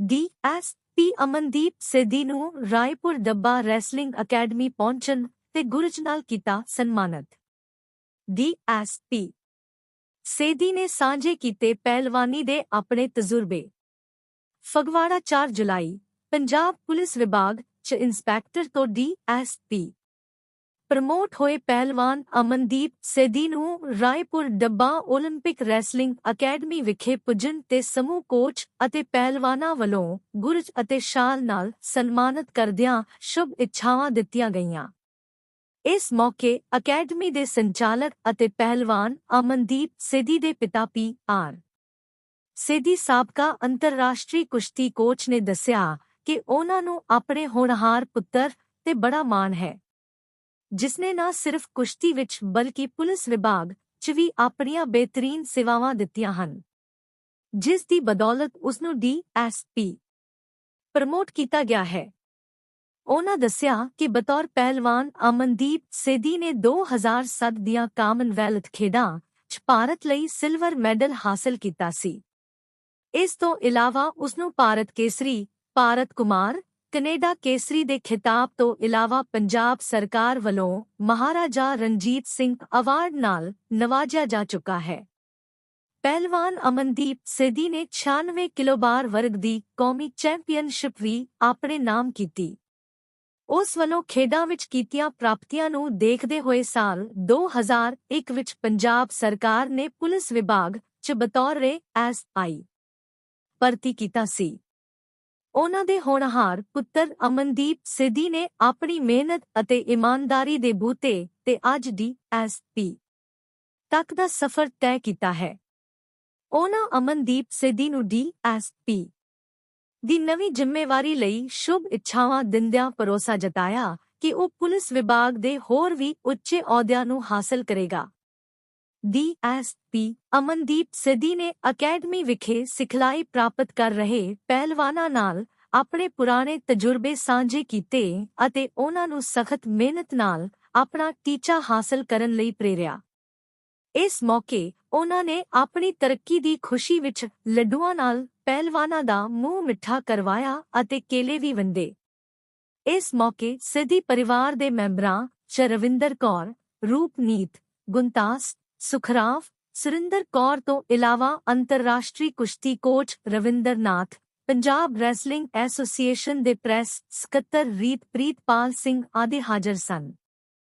DSP Amandeep ਸੇਦੀ ਨੂੰ ਰਾਏਪੁਰ ਡੱਬਾ wrestling academy ਪਹੁੰਚਣ ਤੇ ਗੁਰਜ ਨਾਲ ਕੀਤਾ ਸਨਮਾਨਿਤ। ਡੀਐਸਪੀ ਸੇਦੀ ਨੇ ਸਾਂਝੇ ਕੀਤੇ ਪਹਿਲਵਾਨੀ ਦੇ ਆਪਣੇ ਤਜਰਬੇ। ਫਗਵਾੜਾ 4 ਜੁਲਾਈ, ਪੰਜਾਬ ਪੁਲਿਸ ਵਿਭਾਗ ਚ ਇੰਸਪੈਕਟਰ ਤੋਂ ਡੀਐਸਪੀ ਪ੍ਰਮੋਟ ਹੋਏ ਪਹਿਲਵਾਨ ਅਮਨਦੀਪ ਸੇਦੀ ਨੂੰ ਰਾਏਪੁਰ ਡੱਬਾ 올림픽 ਰੈਸਲਿੰਗ ਅਕੈਡਮੀ ਵਿਖੇ ਪੁੱਜਣ ਤੇ ਸਮੂਹ ਕੋਚ ਅਤੇ ਪਹਿਲਵਾਨਾਂ ਵੱਲੋਂ ਗੁਰਜ ਅਤੇ ਸ਼ਾਲ ਨਾਲ ਸਨਮਾਨਿਤ ਕਰਦਿਆਂ ਸ਼ੁਭ ਇੱਛਾਵਾਂ ਦਿੱਤੀਆਂ ਗਈਆਂ ਇਸ ਮੌਕੇ ਅਕੈਡਮੀ ਦੇ ਸੰਚਾਲਕ ਅਤੇ ਪਹਿਲਵਾਨ ਅਮਨਦੀਪ ਸੇਦੀ ਦੇ ਪਿਤਾ ਪੀ ਆਰ ਸੇਦੀ ਸਾਬਕਾ ਅੰਤਰਰਾਸ਼ਟਰੀ ਕੁਸ਼ਤੀ ਕੋਚ ਨੇ ਦੱਸਿਆ ਕਿ ਉਹਨਾਂ ਨੂੰ ਆਪਣੇ ਹੋਣਹਾਰ ਪੁੱਤਰ ਤੇ ਬੜਾ ਮਾਣ ਹੈ ਜਿਸਨੇ ਨਾ ਸਿਰਫ ਕੁਸ਼ਤੀ ਵਿੱਚ ਬਲਕਿ ਪੁਲਿਸ ਵਿਭਾਗ 'ਚ ਵੀ ਆਪਣੀਆਂ ਬਿਹਤਰੀਨ ਸੇਵਾਵਾਂ ਦਿੱਤੀਆਂ ਹਨ। ਜਿਸ ਦੀ ਬਦੌਲਤ ਉਸ ਨੂੰ ਡੀਐਸਪੀ ਪ੍ਰਮੋਟ ਕੀਤਾ ਗਿਆ ਹੈ। ਉਹਨਾਂ ਦੱਸਿਆ ਕਿ ਬਤੌਰ ਪਹਿਲਵਾਨ ਅਮਨਦੀਪ ਸੇਦੀ ਨੇ 2007 ਦੀਆਂ ਕਾਮਨਵੈਲਥ ਖੇਡਾਂ 'ਚ ਭਾਰਤ ਲਈ ਸਿਲਵਰ ਮੈਡਲ ਹਾਸਲ ਕੀਤਾ ਸੀ। ਇਸ ਤੋਂ ਇਲਾਵਾ ਉਸ ਨੂੰ ਭਾਰਤ ਕੇਸਰੀ, ਭਾਰਤ ਕੁਮਾਰ ਕੈਨੇਡਾ ਕੇਸਰੀ ਦੇ ਖਿਤਾਬ ਤੋਂ ਇਲਾਵਾ ਪੰਜਾਬ ਸਰਕਾਰ ਵੱਲੋਂ ਮਹਾਰਾਜਾ ਰਣਜੀਤ ਸਿੰਘ ਅਵਾਰਡ ਨਾਲ ਨਵਾਜਿਆ ਜਾ ਚੁੱਕਾ ਹੈ। ਪਹਿਲਵਾਨ ਅਮਨਦੀਪ ਸੇਦੀ ਨੇ 96 ਕਿਲੋ ਬਾਰ ਵਰਗ ਦੀ ਕੌਮੀ ਚੈਂਪੀਅਨਸ਼ਿਪ ਵੀ ਆਪਣੇ ਨਾਮ ਕੀਤੀ। ਉਸ ਵੱਲੋਂ ਖੇਡਾਂ ਵਿੱਚ ਕੀਤੀਆਂ ਪ੍ਰਾਪਤੀਆਂ ਨੂੰ ਦੇਖਦੇ ਹੋਏ ਸਾਲ 2001 ਵਿੱਚ ਪੰਜਾਬ ਸਰਕਾਰ ਨੇ ਪੁਲਿਸ ਵਿਭਾਗ 'ਚ ਬਤੌਰ ਰੇ ਐਸ ਆਈ ਭਰਤੀ ਕੀਤਾ ਸੀ। ਉਹਨਾਂ ਦੇ ਹੋਣਹਾਰ ਪੁੱਤਰ ਅਮਨਦੀਪ ਸਿੱਧੀ ਨੇ ਆਪਣੀ ਮਿਹਨਤ ਅਤੇ ਇਮਾਨਦਾਰੀ ਦੇ ਬੂਤੇ ਤੇ ਅੱਜ ਦੀ ਐਸਪੀ ਤੱਕ ਦਾ ਸਫ਼ਰ ਤੈਅ ਕੀਤਾ ਹੈ। ਉਹਨਾਂ ਅਮਨਦੀਪ ਸਿੱਧੀ ਨੂੰ ਡੀ ਐਸਪੀ ਦੀ ਨਵੀਂ ਜ਼ਿੰਮੇਵਾਰੀ ਲਈ ਸ਼ੁਭ ਇੱਛਾਵਾਂ ਦਿੰਦਿਆਂ ਭਰੋਸਾ ਜਤਾਇਆ ਕਿ ਉਹ ਪੁਲਿਸ ਵਿਭਾਗ ਦੇ ਹੋਰ ਵੀ ਉੱਚੇ ਅਹੁਦਿਆਂ ਨੂੰ ਹਾਸਲ ਕਰੇਗਾ। ਡੀਐਸਪੀ ਅਮਨਦੀਪ ਸਿੱਧੀ ਨੇ ਅਕੈਡਮੀ ਵਿਖੇ ਸਿਖਲਾਈ ਪ੍ਰਾਪਤ ਕਰ ਰਹੇ ਪਹਿਲਵਾਨਾਂ ਨਾਲ ਆਪਣੇ ਪੁਰਾਣੇ ਤਜਰਬੇ ਸਾਂਝੇ ਕੀਤੇ ਅਤੇ ਉਹਨਾਂ ਨੂੰ ਸਖਤ ਮਿਹਨਤ ਨਾਲ ਆਪਣਾ ਟੀਚਾ ਹਾਸਲ ਕਰਨ ਲਈ ਪ੍ਰੇਰਿਆ। ਇਸ ਮੌਕੇ ਉਹਨਾਂ ਨੇ ਆਪਣੀ ਤਰੱਕੀ ਦੀ ਖੁਸ਼ੀ ਵਿੱਚ ਲੱਡੂਆਂ ਨਾਲ ਪਹਿਲਵਾਨਾਂ ਦਾ ਮੂੰਹ ਮਿੱਠਾ ਕਰਵਾਇਆ ਅਤੇ ਕੇਲੇ ਵੀ ਵੰਡੇ। ਇਸ ਮੌਕੇ ਸਿੱਧੀ ਪਰਿਵਾਰ ਦੇ ਮੈਂਬਰਾਂ ਚਰਵਿੰਦਰ ਕੌਰ, ਰੂਪਨੀਤ, ਗੁੰਤਾਸ ਸੁਖਰਾਵ, ਸੁਰਿੰਦਰ ਕੌਰ ਤੋਂ ਇਲਾਵਾ ਅੰਤਰਰਾਸ਼ਟਰੀ ਕੁਸ਼ਤੀ coach Ravinder Nath Punjab wrestling association ਦੇ ਪ੍ਰੈਸ ਸਕੱਤਰ ਰੀਤਪ੍ਰੀਤ ਪਾਲ ਸਿੰਘ ਆਦਿ ਹਾਜ਼ਰ ਸਨ।